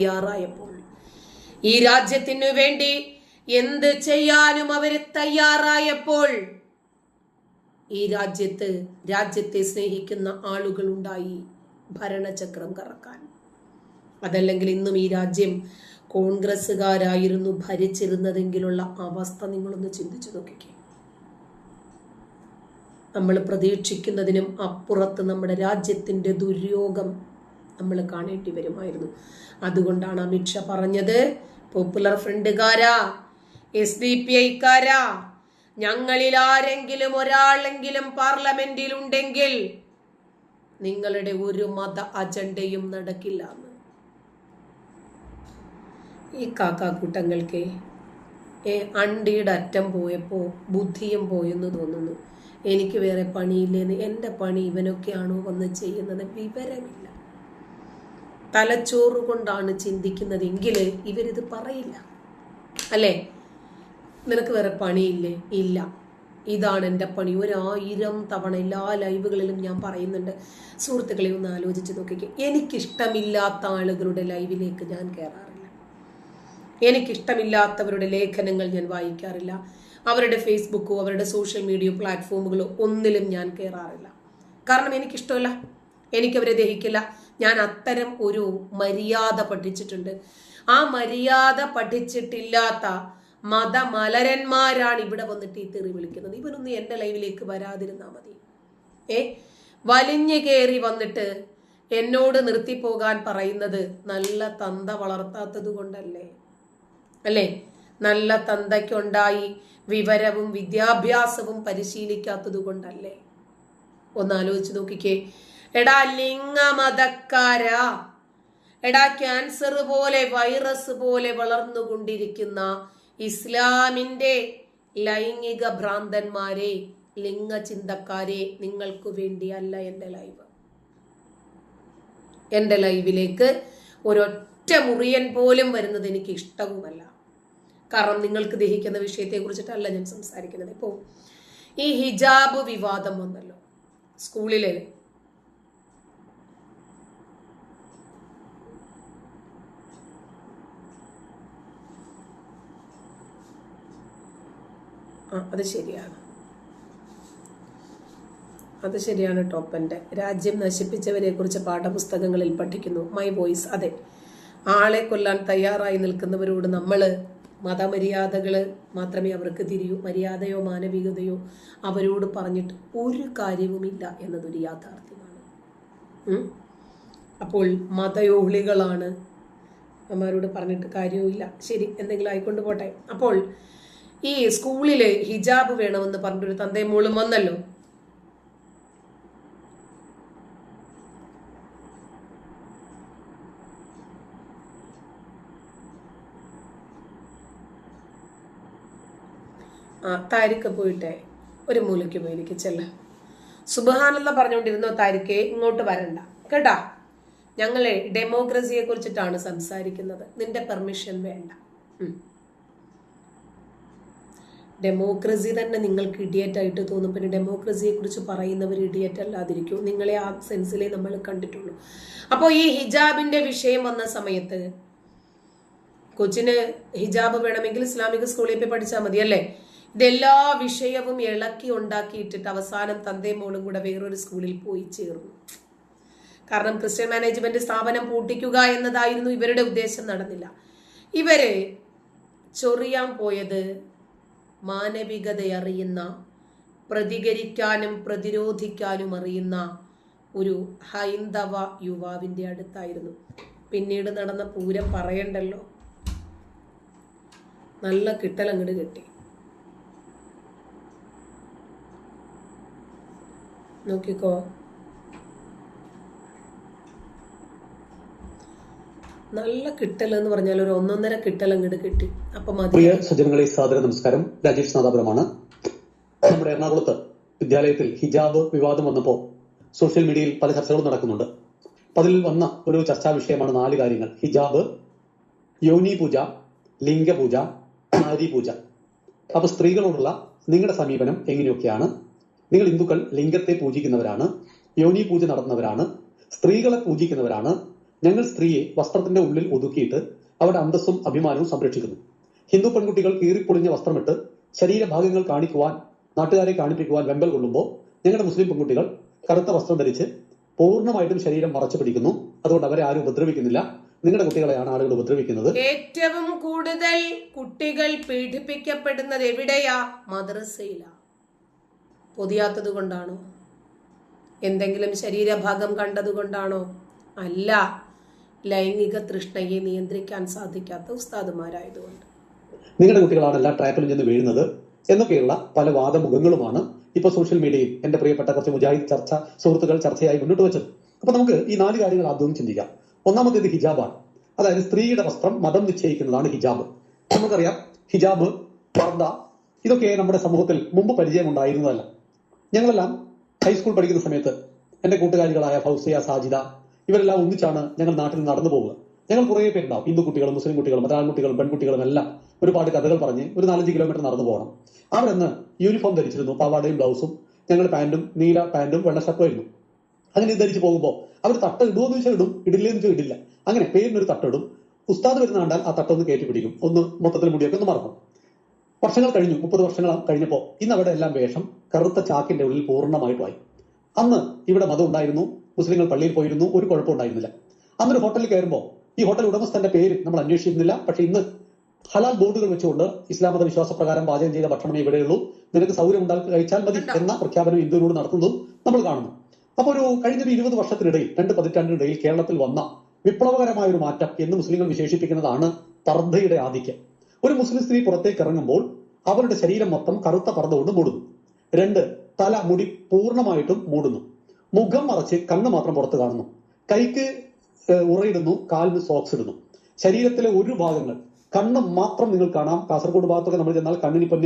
തയ്യാറായപ്പോൾ. ഈ രാജ്യത്തിനു വേണ്ടി എന്ത് ചെയ്യാനും അവർ തയ്യാറായപ്പോൾ ഈ രാജ്യത്ത് രാജ്യത്തെ സ്നേഹിക്കുന്ന ആളുകൾ ഉണ്ടായി ഭരണചക്രം കറക്കാൻ. അതല്ലെങ്കിൽ ഇന്നും ഈ രാജ്യം കോൺഗ്രസ്സുകാരായിരുന്നു ഭരിച്ചിരുന്നതെങ്കിലുള്ള അവസ്ഥ നിങ്ങളൊന്ന് ചിന്തിച്ചു നോക്കിക്കേ. നമ്മൾ പ്രതീക്ഷിക്കുന്നതിനും അപ്പുറത്ത് നമ്മുടെ രാജ്യത്തിന്റെ ദുര്യോഗം നമ്മൾ കാണേണ്ടി വരുമായിരുന്നു. അതുകൊണ്ടാണ് അമിത്ഷാ പറഞ്ഞത് പോപ്പുലർ ഫ്രണ്ടുകാരാ എസ് ഡി പി ഐക്കാരാ ഞങ്ങളിൽ ആരെങ്കിലും ഒരാളെങ്കിലും പാർലമെന്റിൽ ഉണ്ടെങ്കിൽ നിങ്ങളുടെ ഒരു മത അജണ്ടയും നടക്കില്ല ഈ കാക്കാക്കൂട്ടങ്ങൾക്ക് അണ്ടിയുടെ അറ്റം പോയപ്പോൾ ബുദ്ധിയും പോയെന്ന് തോന്നുന്നു. എനിക്ക് വേറെ പണിയില്ലെന്ന് എന്റെ പണി ഇവനൊക്കെയാണോ വന്ന് ചെയ്യുന്നത്? വിവരമില്ല. തലച്ചോറ് കൊണ്ടാണ് ചിന്തിക്കുന്നതെങ്കിൽ ഇവരിത് പറയില്ല. അല്ലേ? നിനക്ക് വേറെ പണിയില്ലേ? ഇല്ല. ഇതാണ് എന്റെ പണി. ഒരായിരം തവണ എല്ലാ ലൈവുകളിലും ഞാൻ പറയുന്നുണ്ട്. സുഹൃത്തുക്കളെ ഒന്ന് ആലോചിച്ച് നോക്കിക്കേ. എനിക്കിഷ്ടമില്ലാത്ത ആളുകളുടെ ലൈവിലേക്ക് ഞാൻ കയറാറില്ല എനിക്കിഷ്ടമില്ലാത്തവരുടെ ലേഖനങ്ങൾ ഞാൻ വായിക്കാറില്ല. അവരുടെ ഫേസ്ബുക്കോ അവരുടെ സോഷ്യൽ മീഡിയ പ്ലാറ്റ്ഫോമുകളോ ഒന്നിലും ഞാൻ കയറാറില്ല കാരണം എനിക്കിഷ്ടമല്ല. എനിക്കവരെ ദഹിക്കില്ല. ഞാൻ അത്തരം ഒരു മര്യാദ പഠിച്ചിട്ടുണ്ട്. ആ മര്യാദ പഠിച്ചിട്ടില്ലാത്ത മതമലരന്മാരാണ് ഇവിടെ വന്നിട്ട് ഈ തെറി വിളിക്കുന്നത്. ഇവനൊന്നും എന്റെ ലൈവിലേക്ക് വരാതിരുന്നാൽ മതി. ഏ? വലിഞ്ഞു കയറി വന്നിട്ട് എന്നോട് നിർത്തിപ്പോകാൻ പറയുന്നത് നല്ല തന്ത വളർത്താത്തത് കൊണ്ടല്ലേ? അല്ലേ? നല്ല തന്തയ്ക്കുണ്ടായി വിവരവും വിദ്യാഭ്യാസവും പരിശീലിക്കാത്തത് കൊണ്ടല്ലേ? ഒന്ന് ആലോചിച്ച് നോക്കിക്കേ. എടാ ലിംഗമതക്കാരാ. എടാ ക്യാൻസർ പോലെ വൈറസ് പോലെ വളർന്നുകൊണ്ടിരിക്കുന്ന ഇസ്ലാമിന്റെ ലൈംഗിക ഭ്രാന്തന്മാരെ ലിംഗ ചിന്തക്കാരെ നിങ്ങൾക്ക് വേണ്ടിയല്ല എന്റെ ലൈവ്. എന്റെ ലൈവിലേക്ക് ഒരൊറ്റ മുറിയൻ പോലും വരുന്നത് എനിക്ക് ഇഷ്ടവുമല്ല. കാരണം നിങ്ങൾക്ക് ദഹിക്കുന്ന വിഷയത്തെ കുറിച്ചിട്ടല്ല ഞാൻ സംസാരിക്കുന്നത്. ഇപ്പോൾ ഈ ഹിജാബ് വിവാദം വന്നല്ലോ. സ്കൂളിൽ ആ അത് ശരിയാണ്. അത് ശരിയാണ് ടോപ്പന്റെ രാജ്യം നശിപ്പിച്ചവരെക്കുറിച്ച് പാഠപുസ്തകങ്ങളിൽ പഠിക്കുന്നു. മൈ വോയിസ് അതെ. ആളെ കൊല്ലാൻ തയ്യാറായി നിൽക്കുന്നവരോട് നമ്മൾ മതമര്യാദകൾ മാത്രമേ അവർക്ക് തിരിയൂ. മര്യാദയോ മാനവികതയോ അവരോട് പറഞ്ഞിട്ട് ഒരു കാര്യവുമില്ല എന്നതൊരു യാഥാർത്ഥ്യമാണ്. അപ്പോൾ മതയോളികളാണ്. അമ്മമാരോട് പറഞ്ഞിട്ട് കാര്യവുമില്ല. ശരി എന്തെങ്കിലും ആയിക്കൊണ്ട് പോട്ടെ. അപ്പോൾ ഈ സ്കൂളിൽ ഹിജാബ് വേണമെന്ന് പറഞ്ഞൊരു തന്തയും മോളും വന്നല്ലോ. ആ താരിക്ക് പോയിട്ടെ. ഒരു മൂലയ്ക്ക് പോയി എനിക്ക് ചെല്ല. സുബഹാനല്ല പറഞ്ഞുകൊണ്ടിരുന്നോ താരിക്കെ ഇങ്ങോട്ട് വരണ്ട. കേട്ടാ? ഞങ്ങളെ ഡെമോക്രസിയെ കുറിച്ചിട്ടാണ് സംസാരിക്കുന്നത്. നിന്റെ പെർമിഷൻ വേണ്ട. ഡെമോക്രസി തന്നെ നിങ്ങൾക്ക് ഇഡിയറ്റ് ആയിട്ട് തോന്നും. പിന്നെ ഡെമോക്രസിയെ കുറിച്ച് പറയുന്നവർ ഇഡിയറ്റ് അല്ലാതിരിക്കും നിങ്ങളെ ആ സെൻസിലെ നമ്മൾ കണ്ടിട്ടുള്ളൂ. അപ്പോൾ ഈ ഹിജാബിന്റെ വിഷയം വന്ന സമയത്ത് കൊച്ചിന് ഹിജാബ് വേണമെങ്കിൽ ഇസ്ലാമിക സ്കൂളിൽ പോയി പഠിച്ചാൽ മതി അല്ലേ? ഇതെല്ലാ വിഷയവും ഇളക്കി ഉണ്ടാക്കിയിട്ടിട്ട് അവസാനം തന്തേ മോളും കൂടെ വേറൊരു സ്കൂളിൽ പോയി ചേർന്നു. കാരണം ക്രിസ്ത്യൻ മാനേജ്മെന്റ് സ്ഥാപനം പൂട്ടിക്കുക എന്നതായിരുന്നു ഇവരുടെ ഉദ്ദേശം നടന്നില്ല. ഇവർ ചൊറിയാൻ പോയത് മാനവികതയറിയുന്ന പ്രതികരിക്കാനും പ്രതിരോധിക്കാനും അറിയുന്ന ഒരു ഹൈന്ദവ യുവാവിന്റെ അടുത്തായിരുന്നു. പിന്നീട് നടന്ന പൂരം പറയണ്ടല്ലോ. നല്ല കിട്ടലങ്ങട് കിട്ടി. നോക്കിക്കോ. നല്ല കിട്ടൽ എന്ന് പറഞ്ഞാൽ ഒരു ഒന്നൊന്നര കിട്ടൽ അങ്ങോട്ട് കിട്ടി. അപ്പൊ പ്രിയ സജ്ജനങ്ങളെ സാദര നമസ്കാരം. രാജേഷ് നാദാപുരമാണ്. നമ്മുടെ എറണാകുളത്ത് വിദ്യാലയത്തിൽ ഹിജാബ് വിവാദം വന്നപ്പോൾ സോഷ്യൽ മീഡിയയിൽ പല ചർച്ചകളും നടക്കുന്നുണ്ട്. അതിൽ വന്ന ഒരു ചർച്ചാ വിഷയമാണ് നാല് കാര്യങ്ങൾ. ഹിജാബ് യോനി പൂജ ലിംഗപൂജ നാരി പൂജ. അപ്പൊ സ്ത്രീകളോടുള്ള നിങ്ങളുടെ സമീപനം എങ്ങനെയൊക്കെയാണ്? നിങ്ങൾ ഹിന്ദുക്കൾ ലിംഗത്തെ പൂജിക്കുന്നവരാണ് യോനി പൂജ നടത്തുന്നവരാണ് സ്ത്രീകളെ പൂജിക്കുന്നവരാണ് ഞങ്ങൾ സ്ത്രീയെ വസ്ത്രത്തിന്റെ ഉള്ളിൽ ഒതുക്കിയിട്ട് അവരുടെ അന്തസ്സും അഭിമാനവും സംരക്ഷിക്കുന്നു. ഹിന്ദു പെൺകുട്ടികൾ കീറിപ്പൊളിഞ്ഞ വസ്ത്രമിട്ട് ശരീരഭാഗങ്ങൾ കാണിക്കുവാൻ നാട്ടുകാരെ കാണിപ്പിക്കുവാൻ വെമ്പൽ കൊള്ളുമ്പോൾ ഞങ്ങളുടെ മുസ്ലിം പെൺകുട്ടികൾ കറുത്ത വസ്ത്രം ധരിച്ച് പൂർണമായിട്ടും ശരീരം മറച്ചു പിടിക്കുന്നു. അതുകൊണ്ട് അവരെ ആരും ഉപദ്രവിക്കുന്നില്ല. നിങ്ങളുടെ കുട്ടികളെയാണ് ആളുകൾ ഉപദ്രവിക്കുന്നത്. ഏറ്റവും കൂടുതൽ കുട്ടികൾ പീഡിപ്പിക്കപ്പെടുന്നത് എവിടെയാ? മദ്രസയിലാ. പൊതിയാത്തത് കൊണ്ടാണോ? എന്തെങ്കിലും ശരീരഭാഗം കണ്ടതുകൊണ്ടാണോ അല്ല. ലൈംഗിക തൃഷ്ണയെ നിയന്ത്രിക്കാൻ സാധിക്കാത്ത ഉസ്താദുമാരായതുകൊണ്ട്. നിങ്ങളുടെ കുട്ടികളാണ് എല്ലാ ട്രാപ്പിലും ചെന്ന് വീഴുന്നത് എന്നൊക്കെയുള്ള പല വാദമുഖങ്ങളുമാണ് ഇപ്പൊ സോഷ്യൽ മീഡിയയിൽ എന്റെ പ്രിയപ്പെട്ട കുറച്ച് മുജാഹിദ് ചർച്ച സുഹൃത്തുക്കൾ ചർച്ചയായി മുന്നോട്ട് വെച്ചത്. അപ്പൊ നമുക്ക് ഈ നാല് കാര്യങ്ങൾ ആദ്യം ചിന്തിക്കാം. ഒന്നാമത്തേത് ഹിജാബാണ്. അതായത് സ്ത്രീയുടെ വസ്ത്രം മതം നിശ്ചയിക്കുന്നതാണ് ഹിജാബ്. നമുക്കറിയാം ഹിജാബ് പർദ്ദ ഇതൊക്കെ നമ്മുടെ സമൂഹത്തിൽ മുമ്പ് പരിചയമുണ്ടായിരുന്നതല്ല. ഞങ്ങളെല്ലാം ഹൈസ്കൂൾ പഠിക്കുന്ന സമയത്ത് എന്റെ കൂട്ടുകാരികളായ ഫൗസിയ സാജിദ ഇവരെല്ലാം ഒന്നിച്ചാണ് ഞങ്ങൾ നാട്ടിൽ നടന്നു പോവുക ഞങ്ങൾ കുറേ പേരുണ്ടാവും. ഹിന്ദു കുട്ടികളും മുസ്ലിം കുട്ടികളും മലയാളക്കുട്ടികളും പെൺകുട്ടികളും എല്ലാം ഒരുപാട് കഥകൾ പറഞ്ഞ് ഒരു നാലഞ്ച് കിലോമീറ്റർ നടന്നു പോകണം. അവരന്ന് യൂണിഫോം ധരിച്ചിരുന്നു. പാവാടയും ബ്ലൗസും ഞങ്ങൾ പാന്റും നീല പാന്റും വെള്ള ഷർട്ടും ആയിരുന്നു. അങ്ങനെ ധരിച്ച് പോകുമ്പോൾ അവർ തട്ട ഇടുമോ എന്ന് വെച്ചാൽ ഇടും. ഇടില്ലേന്ന് വെച്ചാൽ ഇടില്ല അങ്ങനെ പേരിനൊരു തട്ടിടും ഉസ്താദ് വരുന്ന കണ്ടാൽ ആ തട്ടൊന്ന് കയറ്റി പിടിക്കും. ഒന്ന് മൊത്തത്തിൽ മുടിയൊക്കെ ഒന്ന് മറക്കും. വർഷങ്ങൾ കഴിഞ്ഞു. മുപ്പത് വർഷങ്ങൾ കഴിഞ്ഞപ്പോൾ ഇന്ന് അവിടെ എല്ലാം വേഷം കറുത്ത ചാക്കിന്റെ ഉള്ളിൽ പൂർണമായിട്ടുമായി അന്ന് ഇവിടെ മതം ഉണ്ടായിരുന്നു. മുസ്ലിങ്ങൾ പള്ളിയിൽ പോയിരുന്നു ഒരു കുഴപ്പമുണ്ടായിരുന്നില്ല അന്നൊരു ഹോട്ടലിൽ കയറുമ്പോൾ ഈ ഹോട്ടൽ ഉടമസ്ഥന്റെ പേര് നമ്മൾ അന്വേഷിച്ചിരുന്നില്ല. പക്ഷെ ഇന്ന് ഹലാൽ ബോർഡുകൾ വെച്ചുകൊണ്ട് ഇസ്ലാം മത വിശ്വാസ പ്രകാരം പാചകം ചെയ്ത ഭക്ഷണമേ ഇവിടെയുള്ളൂ നിനക്ക് സൗകര്യം ഉണ്ടാക്കി കഴിച്ചാൽ മതി എന്ന പ്രഖ്യാപനം ഇന്ത്യയിലൂടെ നടത്തുന്നതും നമ്മൾ കാണുന്നു. അപ്പോൾ ഒരു കഴിഞ്ഞൊരു ഇരുപത് വർഷത്തിനിടയിൽ രണ്ട് പതിറ്റാണ്ടിനിടയിൽ കേരളത്തിൽ വന്ന വിപ്ലവകരമായ ഒരു മാറ്റം എന്ന് മുസ്ലിങ്ങൾ വിശേഷിപ്പിക്കുന്നതാണ് പർദ്ധയുടെ ആധിക്യം. ഒരു മുസ്ലിം സ്ത്രീ പുറത്തേക്ക് ഇറങ്ങുമ്പോൾ അവരുടെ ശരീരം മൊത്തം കറുത്ത പർദ്ധ കൊണ്ട് മൂടുന്നു. രണ്ട് തല മുടി പൂർണമായിട്ടും മൂടുന്നു. മുഖം മറച്ച് കണ്ണ് മാത്രം പുറത്ത് കാണുന്നു. കൈക്ക് ഉറയിടുന്നു കാലിന് സോക്സ് ഇടുന്നു. ശരീരത്തിലെ ഒരു ഭാഗങ്ങൾ കണ്ണ് മാത്രം നിങ്ങൾ കാണാം. കാസർഗോഡ് ഭാഗത്തൊക്കെ നമ്മൾ ചെന്നാൽ കണ്ണിന് ഇപ്പൊ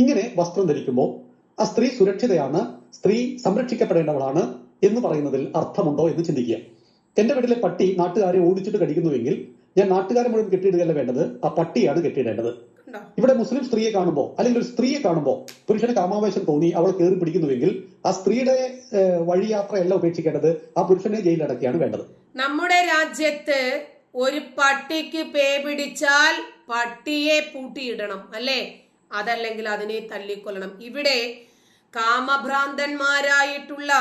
ഇങ്ങനെ വസ്ത്രം ധരിക്കുമ്പോൾ ആ സ്ത്രീ സുരക്ഷിതയാണ് സ്ത്രീ സംരക്ഷിക്കപ്പെടേണ്ടവളാണ് എന്ന് പറയുന്നതിൽ അർത്ഥമുണ്ടോ എന്ന് ചിന്തിക്കുക. എന്റെ വീട്ടിലെ പട്ടി നാട്ടുകാരെ ഓടിച്ചിട്ട് കടിക്കുന്നുവെങ്കിൽ ഞാൻ നാട്ടുകാരെ മുഴുവൻ കെട്ടിയിടുകയല്ല വേണ്ടത് ആ പട്ടിയാണ് കെട്ടിയിടേണ്ടത്. ഇവിടെ മുസ്ലിം സ്ത്രീയെ കാണുമ്പോൾ അല്ലെങ്കിൽ ഒരു സ്ത്രീയെ കാണുമ്പോൾ പുരുഷന് കാമാവേശം തോന്നി അവൾ കയറി പിടിക്കുന്നുവെങ്കിൽ ആ സ്ത്രീയുടെ വഴിയാത്രയല്ല ഉപേക്ഷിക്കേണ്ടത്. ആ പുരുഷനെ ജയിലടക്കിയാണ് വേണ്ടത്. നമ്മുടെ രാജ്യത്ത് ഒരു പട്ടിക്ക് പേ പിടിച്ചാൽ പട്ടിയെ പൂട്ടിയിടണം അല്ലേ? അതല്ലെങ്കിൽ അതിനെ തല്ലിക്കൊല്ലണം. ഇവിടെ കാമഭ്രാന്തന്മാരായിട്ടുള്ള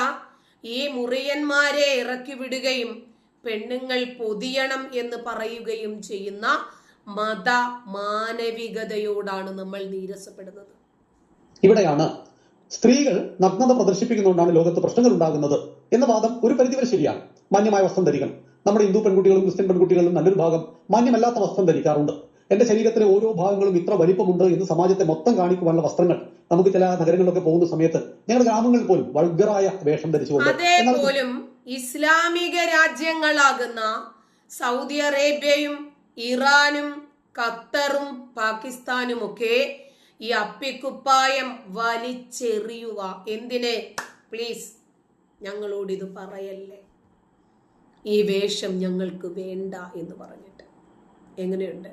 ഈ മുറിയന്മാരെ ഇറക്കി വിടുകയും പെണ്ണുങ്ങൾ പൊതിയണം എന്ന് പറയുകയും ചെയ്യുന്ന മത മാനവികതയോടാണ് നമ്മൾ നീരസപ്പെടുന്നത്. ഇവിടെയാണ് സ്ത്രീകൾ നഗ്നത പ്രദർശിപ്പിക്കുന്നതുകൊണ്ടാണ് ലോകത്ത് പ്രശ്നങ്ങൾ ഉണ്ടാകുന്നത് എന്ന വാദം ഒരു പരിധിവരെ ശരിയാണ്. മാന്യമായ വസ്ത്രം ധരിക്കണം. നമ്മുടെ ഹിന്ദു പെൺകുട്ടികളും ക്രിസ്ത്യൻ പെൺകുട്ടികളും നല്ലൊരു ഭാഗം മാന്യമല്ലാത്ത വസ്ത്രം ധരിക്കാറുണ്ട്. എന്റെ ശരീരത്തിലെ ഓരോ ഭാഗങ്ങളും ഇത്ര വലിപ്പമുണ്ട് എന്ന് സമാജത്തെ മൊത്തം കാണിക്കുവാനുള്ള വസ്ത്രങ്ങൾ നമുക്ക് ചില നഗരങ്ങളിലൊക്കെ പോകുന്ന സമയത്ത് ഞങ്ങളുടെ ഗ്രാമങ്ങളിൽ പോലും വൾഗറായ വേഷം ധരിച്ചുകൊണ്ട് പോലും അതേപോലും ഇസ്ലാമിക രാജ്യങ്ങളാകുന്ന സൗദി അറേബ്യയും ഇറാനും ഖത്തറും പാകിസ്ഥാനും ഒക്കെ ഈ അപ്പിക്കുപ്പായം വലിച്ചെറിയുക. എന്തിനെ? പ്ലീസ് ഞങ്ങളോട് ഇത് പറയല്ലേ. ഈ വേഷം ഞങ്ങൾക്ക് വേണ്ട എന്ന് പറഞ്ഞിട്ട്. എങ്ങനെയുണ്ട്?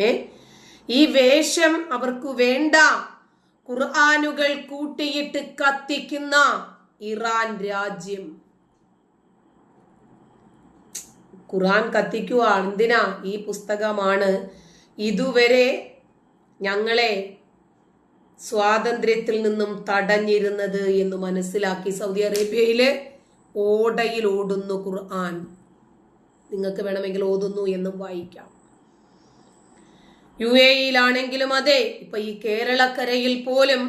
ഏ? ഈ വേഷം അവർക്ക് വേണ്ട. ഖുർആാനുകൾ കൂട്ടിയിട്ട് കത്തിക്കുന്ന ഇറാൻ രാജ്യം. ഖുർആൻ കത്തിക്കുക എന്തിനാ ഈ പുസ്തകമാണ്? ഇതുവരെ ഞങ്ങളെ സ്വാതന്ത്ര്യത്തിൽ നിന്നും തടഞ്ഞിരുന്നത് എന്ന് മനസ്സിലാക്കി സൗദി അറേബ്യയിലെ ഓടയിൽ ഓടുന്നു ഖുർആൻ. നിങ്ങൾക്ക് വേണമെങ്കിൽ ഓതുന്നു എന്നും വായിക്കാം. യു എ ഇയിലാണെങ്കിലും അതെ ഇപ്പൊ ഈ കേരളക്കരയിൽ പോലും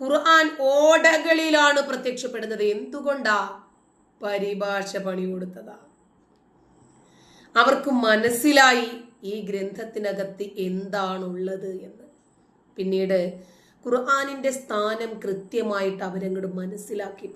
ഖുർആൻ ഓടകളിലാണ് പ്രത്യക്ഷപ്പെടുന്നത്. എന്തുകൊണ്ടാ? പരിഭാഷ പണി കൊടുത്തതാ അവർക്ക് മനസ്സിലായി ഈ ഗ്രന്ഥത്തിനകത്ത് എന്താണുള്ളത് എന്ന്. പിന്നീട് ഖുർആാനിന്റെ സ്ഥാനം കൃത്യമായിട്ട് അവരങ്ങോട് മനസ്സിലാക്കി